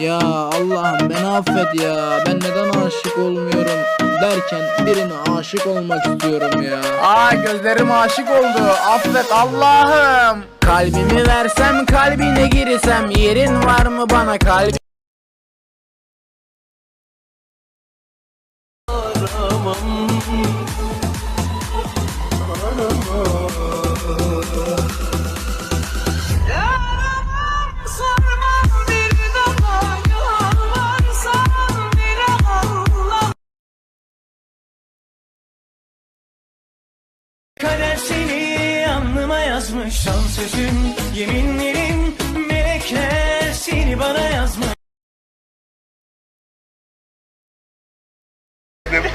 Ya Allah'ım beni affet ya. Ben neden aşık olmuyorum derken birine aşık olmak istiyorum ya. Aa gözlerim aşık oldu. Affet Allah'ım. Kalbimi versem kalbine girsem yerin var mı bana kalbi? Sormam Kader seni alnıma yazmış. Şan sözün, yeminlerin Melekler seni bana yazmış. Triple